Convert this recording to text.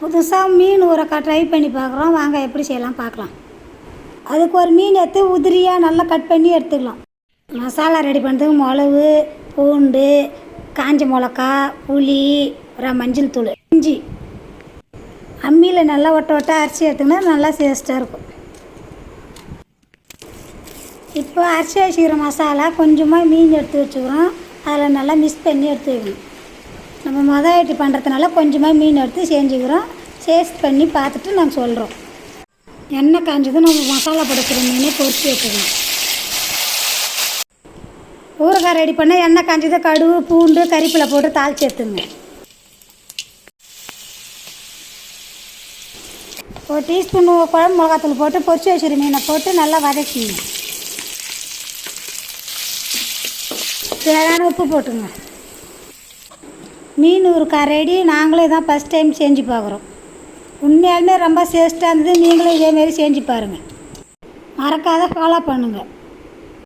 புதுசாக மீன் ஊறக்கா ட்ரை பண்ணி பார்க்குறோம். வாங்க எப்படி செய்யலாம் பார்க்கலாம். அதுக்கு ஒரு மீன் எடுத்து உதிரியாக நல்லா கட் பண்ணி எடுத்துக்கலாம். மசாலா ரெடி பண்ணுறதுக்கு மிளகு பூண்டு காஞ்ச மிளகா புளி அப்புறம் மஞ்சள் தூள் இஞ்சி. அம்மியில் நல்லா ஒட்ட ஒட்ட அரிசி எடுத்துக்கினா நல்லா டேஸ்ட்டாக இருக்கும். இப்போ அரிசி வச்சுக்கிற மசாலா கொஞ்சமாக மீன் எடுத்து வச்சுக்கிறோம். அதில் நல்லா மிக்ஸ் பண்ணி எடுத்து வைக்கணும் நம்ம மொதல் ஐட்டி பண்ணுறதுனால கொஞ்சமாக மீன் எடுத்து செஞ்சுக்கிறோம். சேஸ்ட் பண்ணி பார்த்துட்டு நாங்கள் சொல்கிறோம் எண்ணெய் காஞ்சதும் நம்ம மசாலா படுக்கிற மீனை பொரிச்சு வச்சுக்கணும் ஊறுகாய் ரெடி பண்ண எண்ணெய் காஞ்சது கடுகு பூண்டு கறிப்பிலை போட்டு தாளிச்சு எடுத்துங்க. ஒரு டீஸ்பூன் குழம்பு மிளகாத்தூள் போட்டு பொரிச்சு வச்சுரு மீனை போட்டு நல்லா வதக்கிங்க. தேவையான உப்பு போட்டுங்க. மீன் ஊறுகாய் ரெடி நாங்களே தான் ஃபஸ்ட் டைம் செஞ்சு பார்க்குறோம். உண்மையாலுமே ரொம்ப சேஸ்ட்டாக இருந்தது நீங்களும் இதேமாரி செஞ்சு பாருங்கள் மறக்காத ஃபாலோ பண்ணுங்கள்